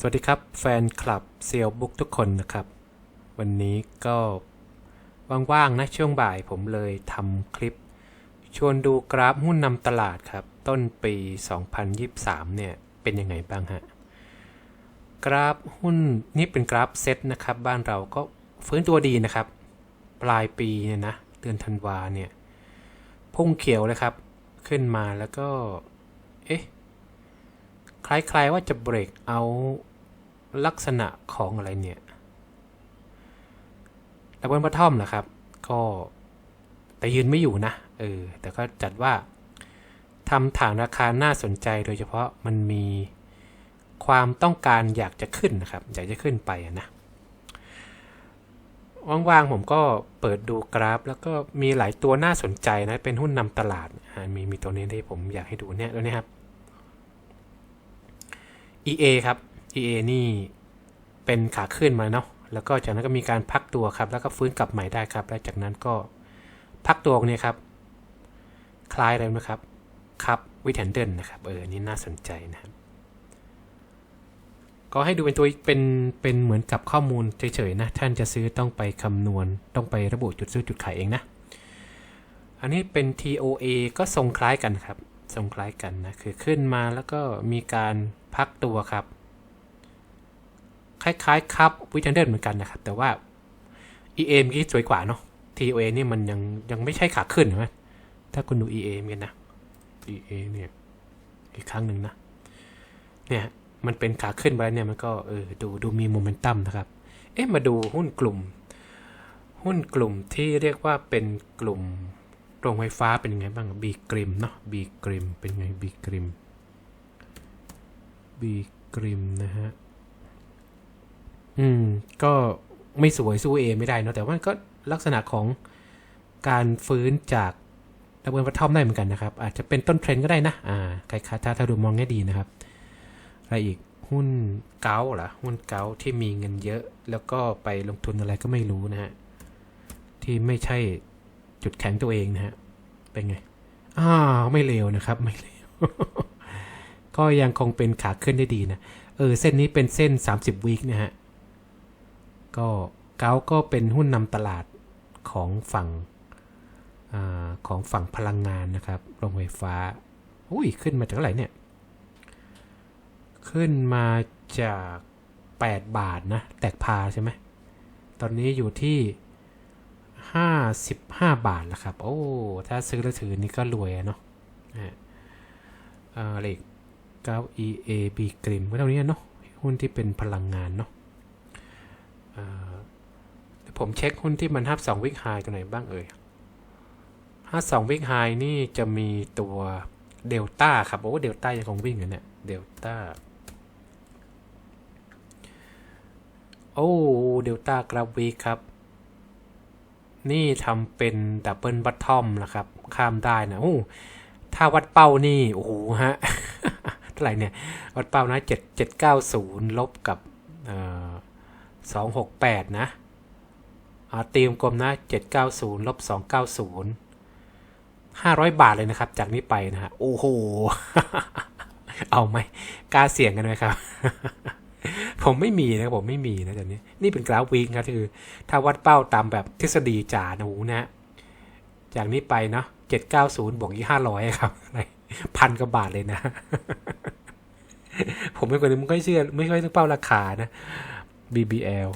สวัสดีครับแฟนคลับเซียวบุ๊กทุกคนนะครับ วันนี้ก็ว่างๆนะช่วงบ่ายผมเลยทำคลิป ชวนดูกราฟหุ้นนำตลาดครับ ต้นปี 2023 เนี่ย เป็นยังไงบ้างฮะ กราฟหุ้นนี่เป็นกราฟเซตนะครับ บ้านเราก็ฟื้นตัวดีนะครับ ปลายปีเนี่ยนะ เดือนธันวาเนี่ย พุ่งเขียวเลยครับ ขึ้นมาแล้วก็ เอ๊ะ คล้ายๆว่าจะเบรกเอาลักษณะของอะไรเนี่ยดับเบิลบัตทอมเหรอครับ ก็แต่ยืนไม่อยู่นะ เออ แต่ก็จัดว่าทำฐานราคาน่าสนใจโดยเฉพาะมันมีความต้องการอยากจะขึ้นนะครับ อยากจะขึ้นไปนะว่างๆผมก็เปิดดูกราฟ แล้วก็มีหลายตัวน่าสนใจนะ เป็นหุ้นนำตลาด มีมีตัวนี้ที่ผมอยากให้ดูเนี่ยตัวนี้ครับ EA ครับ EA นี่เป็นขาขึ้นมาเนาะแล้วก็จากนั้นก็มีการพักตัวครับ แล้วก็ฟื้นกลับใหม่ได้ครับ แล้วจากนั้นก็พักตัวเนี่ยครับ คล้ายอะไรนะครับครับวิแทนเดิลนะครับเออนี่น่าสนใจนะครับ ก็ให้ดูเป็นตัวเป็นเป็นเหมือนกับข้อมูลเฉยๆนะท่านจะซื้อต้องไปคำนวณ ต้องไประบุจุดซื้อจุดขายเองนะ อันนี้เป็น TOA ก็ทรงคล้ายกันครับ ทรงคล้ายกันนะคือขึ้นมาแล้วก็มีการ พักตัวครับ คล้ายๆครับวิทันเดิลเหมือนกันนะครับ แต่ว่า EA เมื่อกี้สวยกว่าเนาะ TOA นี่มันยังยังไม่ใช่ขาขึ้นใช่ไหมถ้าคุณดู EA เหมือนกันนะ EA เนี่ยอีกครั้งหนึ่งนะ เนี่ยมันเป็นขาขึ้นไปเนี่ยมันก็เออดูดูมีโมเมนตัมนะครับ เอ๊ะมาดูหุ้นกลุ่ม หุ้นกลุ่มที่เรียกว่าเป็นกลุ่มโรงไฟฟ้าเป็นยังไงบ้างบีกริมเนาะบีกริมเป็นไงบีกริม บีกริมนะฮะ อืม ก็ไม่สวยสู้เอไม่ได้เนาะแต่ว่าก็ลักษณะของการฟื้นจากดับเบิลวัตทอมได้เหมือนกันนะครับ อาจจะเป็นต้นเทรนด์ก็ได้นะ อ่าใครถ้าถ้าดูมองแง่ดีนะครับ อะไรอีกหุ้นเกาเหรอหุ้นเกาที่มีเงินเยอะ แล้วก็ไปลงทุนอะไรก็ไม่รู้นะฮะ ที่ไม่ใช่จุดแข็งตัวเองนะฮะ เป็นไงอ้าวไม่เลวนะครับ ไม่เลว ก็ยังคงเป็นขาขึ้นได้ดีนะ เออ เส้นนี้เป็นเส้น 30 วีคนะฮะ ก็เกาก็เป็นหุ้นนำตลาดของฝั่งอของฝั่งพลังงานนะครับ โรงไฟฟ้า อุ้ย ขึ้นมาจากเท่าไหร่เนี่ย ขึ้นมาจาก 8 บาทนะ แตกพาใช่ไหม ตอนนี้อยู่ที่ 55 บาทแล้วครับ โอ้ ถ้าซื้อแล้วถือนี่ก็รวยอะเนาะอะไรอีก 9 EAB กริมก็เท่านี้เนาะหุ้นที่เป็นพลังงานเนาะผมเช็คหุ้นที่มันฮับ2วิกไฮตัวไหนบ้างเอ่ยฮับ2วิกไฮนี่จะมีตัวเดลต้าครับ โอ้เดลต้ายังคงวิ่งอยู่เนี่ยเดลต้าโอ้เดลต้ากราฟวีครับ นี่ทำเป็นดับเบิลบัตทอมนะครับ ข้ามได้นะโอ้ถ้าวัดเป้านี่ โอ้โหฮะ เท่าไหร่เนี่ย วัดเป้านะเจ็ดเจ็ดเก้าศูนย์ลบกับสองหกแปดนะอ่าตีมกลมนะเจ็ดเก้าศูนย์ลบสองเก้าศูนย์ห้าร้อยบาทเลยนะครับ จากนี้ไปนะฮะ โอ้โห เอาไหมกล้าเสี่ยงกันไหมครับ ผมไม่มีนะผมไม่มีนะตอนนี้ นี่เป็นกราฟวีคครับคือ ถ้าวัดเป้าตามแบบทฤษฎีจ่านะโอ้โหนะฮะจากนี้ไปเนาะเจ็ดเก้าศูนย์บวกยี่ห้าร้อยครับอะไร พันกว่าบาทเลยนะ ผมเป็นคนที่ไม่ค่อยเชื่อ ไม่ค่อยต้องเป้าราคานะ BBL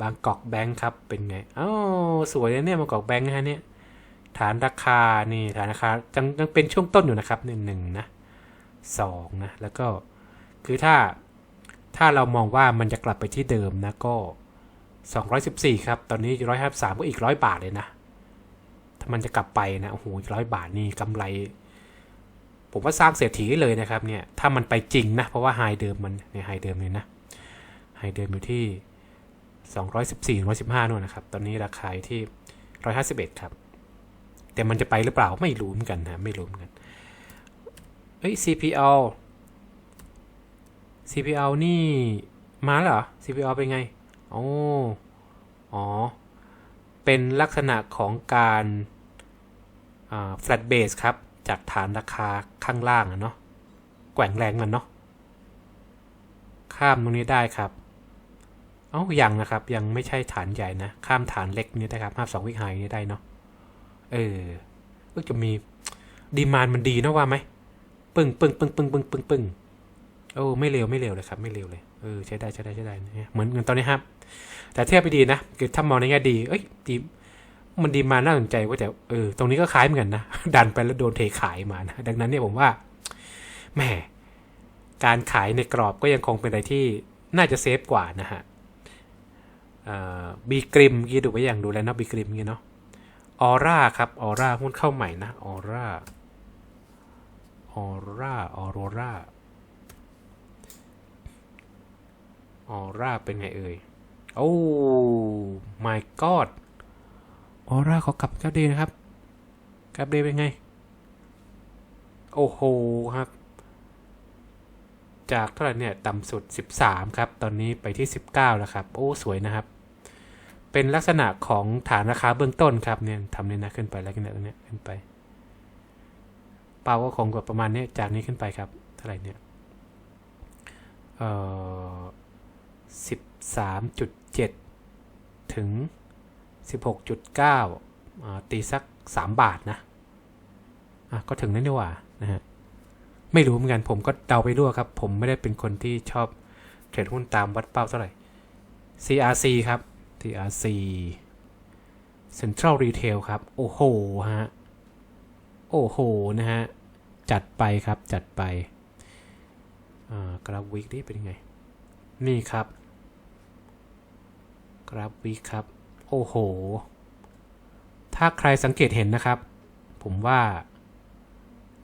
บางกอกแบงค์ครับ เป็นไงอ๋อสวยนะเนี่ยบางกอกแบงค์ฮะเนี่ย ฐานราคานี่ฐานราคายังยังเป็นช่วงต้นอยู่นะครับหนึ่งหนึ่งนะสองนะ แล้วก็คือถ้าถ้าเรามองว่ามันจะกลับไปที่เดิมนะก็ 214 ครับ ตอนนี้153ก็อีก 100 บาทเลยนะ มันจะกลับไปนะ โอ้โหร้อยบาทนี่กำไร ผมว่าสร้างเศรษฐีเลยนะครับเนี่ย ถ้ามันไปจริงนะ เพราะว่าไฮเดิมมันในไฮเดิมเลยนะ ไฮเดิมอยู่ที่ 214 115นู่นนะครับ ตอนนี้ราคาอยู่ที่ 151 ครับ แต่มันจะไปหรือเปล่าไม่รู้เหมือนกันนะ ไม่รู้เหมือนกัน เฮ้ย CPL CPL นี่มาเหรอ CPL เป็นไง โอ้ อ๋อ เป็นลักษณะของการ flat base ครับ จากฐานราคาข้างล่างอะเนาะแกว่งแรงมันเนาะข้ามตรงนี้ได้ครับ เอ้ายังนะครับ ยังไม่ใช่ฐานใหญ่นะ ข้ามฐานเล็กนี้ได้ครับห้าสองวิหายนี้ได้เนาะเออก็จะมีดีมานมันดีนะว่าไหมปึ้งปึ้งปึ้งปึ้งปึ้งปึ้งปึ้งโอ้ไม่เร็วไม่เร็วเลยครับ ไม่เร็วเลยเออใช้ได้ใช้ได้ใช้ได้นะเหมือนเหมือนตอนนี้ครับ แต่เทียบไปดีนะคือถ้ามองในแง่ดีเอ้ยดี มันดีมาน่าสนใจว่าแต่เออตรงนี้ก็คล้ายเหมือนกันนะ ดันไปแล้วโดนเทขายมานะ ดังนั้นเนี่ยผมว่าแหมการขายในกรอบก็ยังคงเป็นอะไรที่น่าจะเซฟกว่านะฮะบีกริมกี้ดูไปอย่างดูแลนะบีกริมงี้เนาะออร่าครับออร่าหุ้นเข้าใหม่นะออร่าออร่าออโรราออร่าเป็นไงเอ่ย โอ้ my god ออร่าเขากลับกราฟเดย์นะครับกราฟเดย์เป็นไง โอ้โหครับ จากเท่าไหร่เนี่ยต่ำสุด 13 ครับ ตอนนี้ไปที่ 19 แล้วครับ โอ้สวยนะครับ เป็นลักษณะของฐานราคาเบื้องต้นครับเนี่ยทำเนี่ยนะขึ้นไปแล้วกันเนี่ยตรงเนี้ยขึ้นไปเป้าก็คงกว่าประมาณนี้จากนี้ขึ้นไปครับ เท่าไหร่เนี่ยเอ่อ13.7 ถึง 16.9อ่าตีสัก 3 บาทนะอะก็ถึงนั่นดีกว่านะฮะไม่รู้เหมือนกันผมก็เดาไปรั่วครับ ผมไม่ได้เป็นคนที่ชอบเทรดหุ้นตามวัดเป้าเท่าไหร่ CRC ครับ CRC Central Retail ครับ โอ้โหฮะ โอ้โห นะฮะ จัดไปครับ จัดไปกราฟวิกนี่เป็นยังไง นี่ครับ กราฟวิกครับ โอ้โห ถ้าใครสังเกตเห็นนะครับ ผมว่า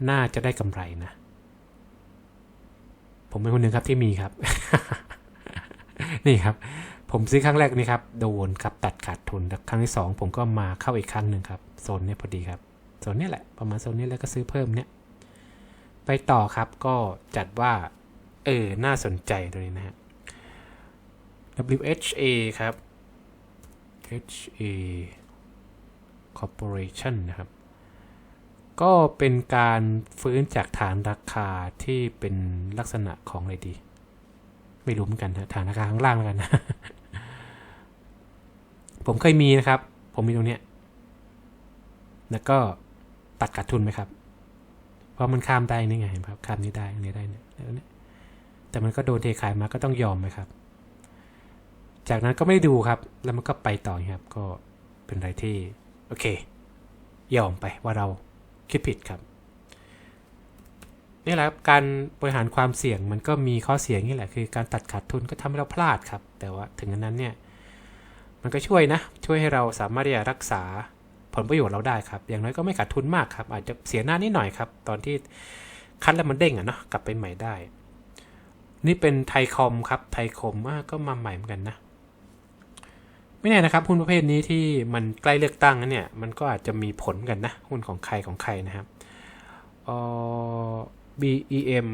น่าจะได้กำไรนะ ผมเป็นคนหนึ่งครับที่มีครับ นี่ครับ ผมซื้อครั้งแรกนี่ครับโดนครับตัดขาดทุนแล้วครั้งที่สองผมก็มาเข้าอีกครั้งหนึ่งครับโซนนี้พอดีครับโซนนี้แหละประมาณโซนนี้แล้วก็ซื้อเพิ่มเนี้ยไปต่อครับก็จัดว่า เออ น่าสนใจตัวนี้นะฮะ WHA ครับ HA Corporation นะครับ ก็เป็นการฟื้นจากฐานราคาที่เป็นลักษณะของอะไรดี ไม่รู้เหมือนกันนะฐานราคาข้างล่างแล้วกันนะ ผมเคยมีนะครับ ผมมีตรงเนี้ย แล้วก็ตัดขาดทุนไหมครับ เพราะมันข้ามได้นี่ไงเห็นไหมครับ ข้ามนี้ได้ อันนี้ได้เนี่ยแล้วเนี่ยแต่มันก็โดนเทขายมาก็ต้องยอมไหมครับ จากนั้นก็ไม่ได้ดูครับ แล้วมันก็ไปต่อครับ ก็เป็นอะไรที่ โอเค ยอมไปว่าเราคิดผิดครับนี่แหละครับการบริหารความเสี่ยงมันก็มีข้อเสียงนี่แหละคือการตัดขาดทุนก็ทำให้เราพลาดครับ แต่ว่าถึงนั้นเนี่ยมันก็ช่วยนะ ช่วยให้เราสามารถที่จะรักษาผลประโยชน์เราได้ครับ อย่างน้อยก็ไม่ขาดทุนมากครับ อาจจะเสียหน้านิดหน่อยครับ ตอนที่คัดแล้วมันเด้งอะเนาะกลับไปใหม่ได้ นี่เป็นไทยคอมครับไทยคอมก็มาใหม่เหมือนกันนะ ไม่แน่นะครับหุ้นประเภทนี้ที่มันใกล้เลือกตั้งนะเนี่ยมันก็อาจจะมีผลกันนะหุ้นของใครของใครนะครับเออ BEM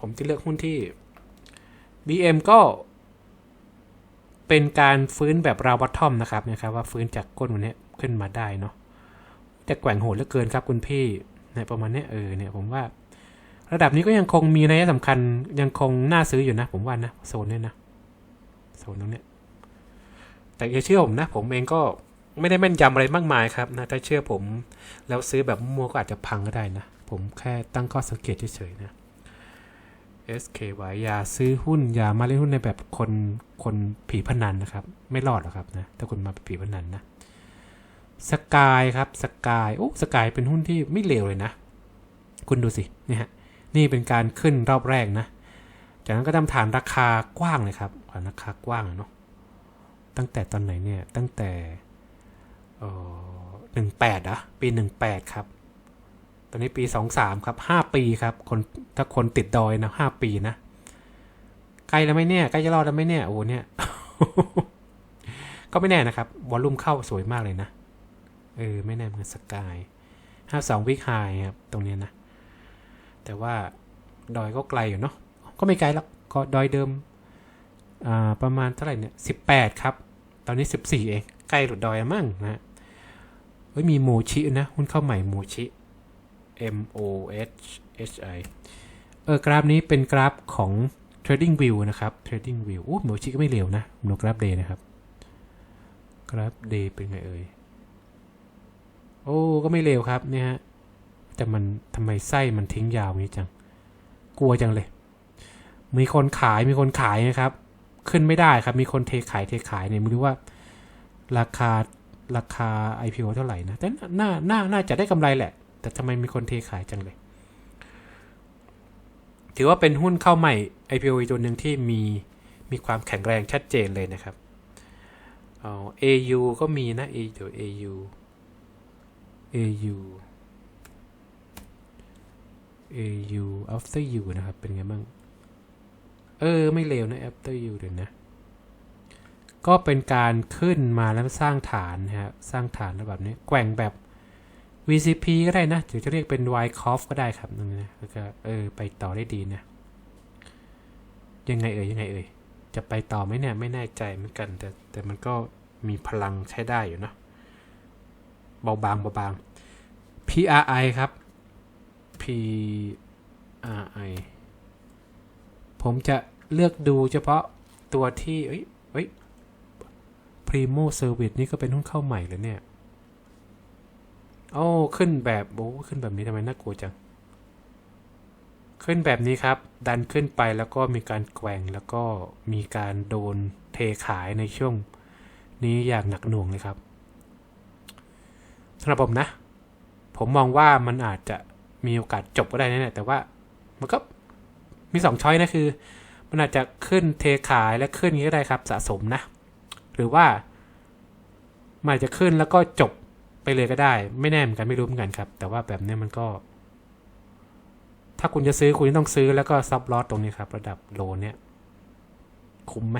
ผมจะเลือกหุ้นที่ BM ก็เป็นการฟื้นแบบราวบัตทอมนะครับนะครับว่าฟื้นจากก้นวันนี้ขึ้นมาได้เนาะแต่แกว่งโหดเหลือเกินครับคุณพี่เนี่ยประมาณเนี้ยเออเนี่ยผมว่า ระดับนี้ก็ยังคงมีนัยสำคัญยังคงน่าซื้ออยู่นะ ผมว่านะโซนเนี้ยนะโซนตรงเนี้ยแต่อย่าเชื่อผมนะ ผมเองก็ไม่ได้แม่นยำอะไรมากมายครับนะถ้าเชื่อผมแล้วซื้อแบบมั่วก็อาจจะพังก็ได้นะ ผมแค่ตั้งข้อสังเกตเฉยๆนะ SKY อย่าซื้อหุ้นอย่ามาเล่นหุ้นในแบบคนคนผีพนันนะครับ ไม่รอดหรอกครับนะถ้าคุณมาเป็นผีพนันนะสกายครับสกายโอ้สกายเป็นหุ้นที่ไม่เลวเลยนะ คุณดูสินี่ฮะ นี่เป็นการขึ้นรอบแรกนะ จากนั้นก็ทำฐานราคากว้างเลยครับฐานราคากว้างเนาะตั้งแต่ตอนไหนเนี่ย ตั้งแต่หนึ่งแปดอะปีหนึ่งแปดครับ ตอนนี้ปีสองสามครับห้าปีครับคนถ้าคนติดดอยนะห้าปีนะใกล้แล้วไหมเนี่ยใกล้จะรอดแล้วไหมเนี่ยโอ้เนี่ยก็ไม่แน่นะครับวอลลุ่มเข้าสวยมากเลยนะเออไม่แน่เหมือนสกายห้าสองวิกไฮครับตรงเนี้ยนะ แต่ว่าดอยก็ไกลอยู่เนาะก็ไม่ไกลแล้วก็ดอยเดิมประมาณเท่าไหร่เนี่ยสิบแปดครับ ตอนนี้สิบสี่เองใกล้หลุดดอยมั่งนะเฮ้ยมีโมชินะหุ้นเข้าใหม่โมชิ M O H H I เออกราฟนี้เป็นกราฟของ Trading View นะครับ Trading View โอ้โมชิก็ไม่เร็วนะโนกราฟ Day นะครับ กราฟ Day เป็นไงเอ่ยโอ้ก็ไม่เร็วครับเนี่ยฮะ แต่มันทำไมไส้มันทิ้งยาวงี้จัง กลัวจังเลย มีคนขายมีคนขายนะครับ ขึ้นไม่ได้ครับ มีคนเทขายเทขายเนี่ยไม่รู้ว่า ราคาราคา IPO เท่าไหร่นะแต่น่าน่าน่าจะได้กำไรแหละ แต่ทำไมมีคนเทขายจังเลย ถือว่าเป็นหุ้นเข้าใหม่ IPO อีกตัวหนึ่งที่มีมีความแข็งแรงชัดเจนเลยนะครับอ๋อ AU ก็มีนะ A เดี๋ยว AU AU AU after you นะครับ เป็นไงบ้าง เออ ไม่เลวนะ after you เดี๋ยวนะ ก็เป็นการขึ้นมาแล้วสร้างฐานนะฮะสร้างฐานแบบนี้แกว่งแบบ VCP ก็ได้นะหรือจะเรียกเป็น y c o f ก็ได้ครับนั่นนะแล้วก็เออ ไปต่อได้ดีนะ ยังไงเอ่ยยังไงเอ่ยจะไปต่อไหมเนี่ย ไม่แน่ใจเหมือนกัน แต่แต่มันก็มีพลังใช้ได้อยู่นะเบาบางเบาบาง PRI ครับ PRI ผมจะเลือกดูเฉพาะตัวที่เอ้ยเอ้ย Primo Service นี่ก็เป็นหุ้นเข้าใหม่เลยเนี่ย โอ้ ขึ้นแบบโอ้ขึ้นแบบนี้ทำไมน่ากลัวจัง ขึ้นแบบนี้ครับ ดันขึ้นไปแล้วก็มีการแกว่งแล้วก็มีการโดนเทขายในช่วงนี้อย่างหนักหน่วงเลยครับสำหรับผมนะ ผมมองว่ามันอาจจะ มีโอกาสจบก็ได้นะแต่ว่ามันก็มีสองช้อยนะคือ มันอาจจะขึ้นเทขายและขึ้นอย่างนี้ก็ได้ครับสะสมนะ หรือว่ามันอาจจะขึ้นแล้วก็จบไปเลยก็ได้ ไม่แน่เหมือนกันไม่รู้เหมือนกันครับ แต่ว่าแบบนี้มันก็ ถ้าคุณจะซื้อคุณต้องซื้อแล้วก็ซับลอตตรงนี้ครับ ระดับโลเนี่ยคุ้มไหม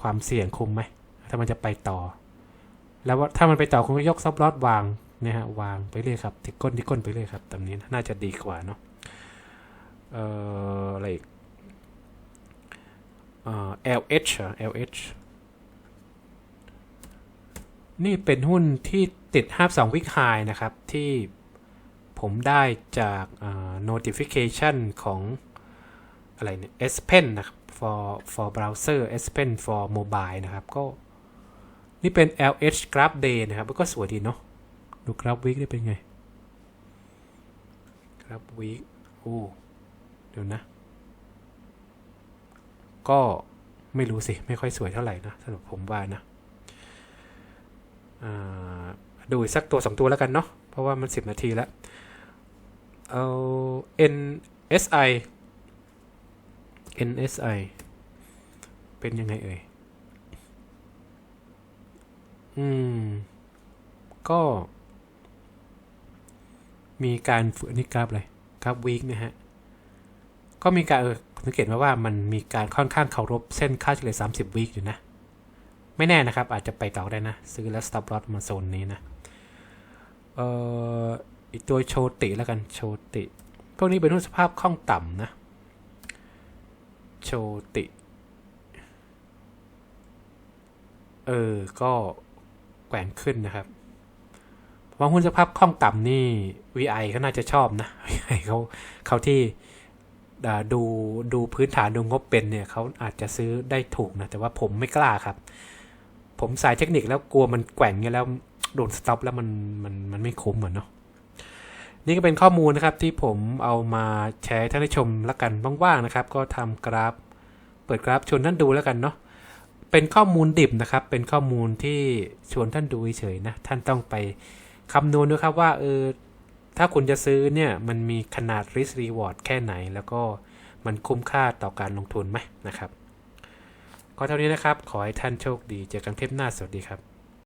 ความเสี่ยงคุ้มไหมถ้ามันจะไปต่อ แล้วถ้ามันไปต่อคุณก็ยกซับลอตวาง นี่ยฮะวางไปเรื่อยครับที่ก้นที่ก้นไปเรื่อยครับตรงนี้น่าจะดีกว่าเนาะเอ่ออะไรอีกเอ่อ LH LH นี่เป็นหุ้นที่ติด 52 week high นะครับ ที่ผมได้จากอ่า notification ของอะไรเนี่ย S Pen นะครับ for for browser S Pen for mobile นะครับ ก็ นี่เป็น LH Graph Day นะครับ ก็สวยดีเนาะ ดู Graph Week ได้เป็นไง Graph Week โอ้เดี๋ยวนะ ก็ไม่รู้สิ ไม่ค่อยสวยเท่าไหร่นะสำหรับผมว่านะอ่าดูสักตัวสองตัวแล้วกันเนาะเพราะว่ามัน10นาทีแล้ว เอา NSI NSI เป็นยังไงเอ่ย อืม ก็ มีการฝึกนี่กราฟอะไรกราฟวีคนะฮะ ก็มีการสังเกตมาว่ามันมีการค่อนข้างเคารพเส้นค่าเฉลี่ย30วีคอยู่นะ ไม่แน่นะครับ อาจจะไปต่อได้นะ ซื้อแล้ว stop loss มาโซนนี้นะ เอ่ออีกตัวโชติแล้วกันโชติ พวกนี้เป็นหุ้นสภาพคล่องต่ำนะ โชติ เออ ก็แกว่งขึ้นนะครับ เพราะว่าหุ้นสภาพคล่องต่ำนี่ VI เขาน่าจะชอบนะ VI เขาเขาที่ดูดูพื้นฐานดูงบเป็นเนี่ยเขาอาจจะซื้อได้ถูกนะ แต่ว่าผมไม่กล้าครับ ผมสายเทคนิคแล้วกลัวมันแกว่งเงี้ยแล้วโดนสต็อปแล้วมันมันมันไม่คุ้มเหมือนเนาะนี่ก็เป็นข้อมูลนะครับที่ผมเอามาแชร์ท่านได้ชมแล้วกันว่างๆนะครับ ก็ทำกราฟ เปิดกราฟชวนท่านดูแล้วกันเนาะเป็นข้อมูลดิบนะครับ เป็นข้อมูลที่ชวนท่านดูเฉยๆนะท่านต้องไป คำนวณด้วยครับว่าเออถ้าคุณจะซื้อเนี่ยมันมีขนาด risk reward แค่ไหน แล้วก็มันคุ้มค่าต่อการลงทุนไหมนะครับ ก็เท่านี้นะครับ ขอให้ท่านโชคดี เจอกันเทปหน้า สวัสดีครับ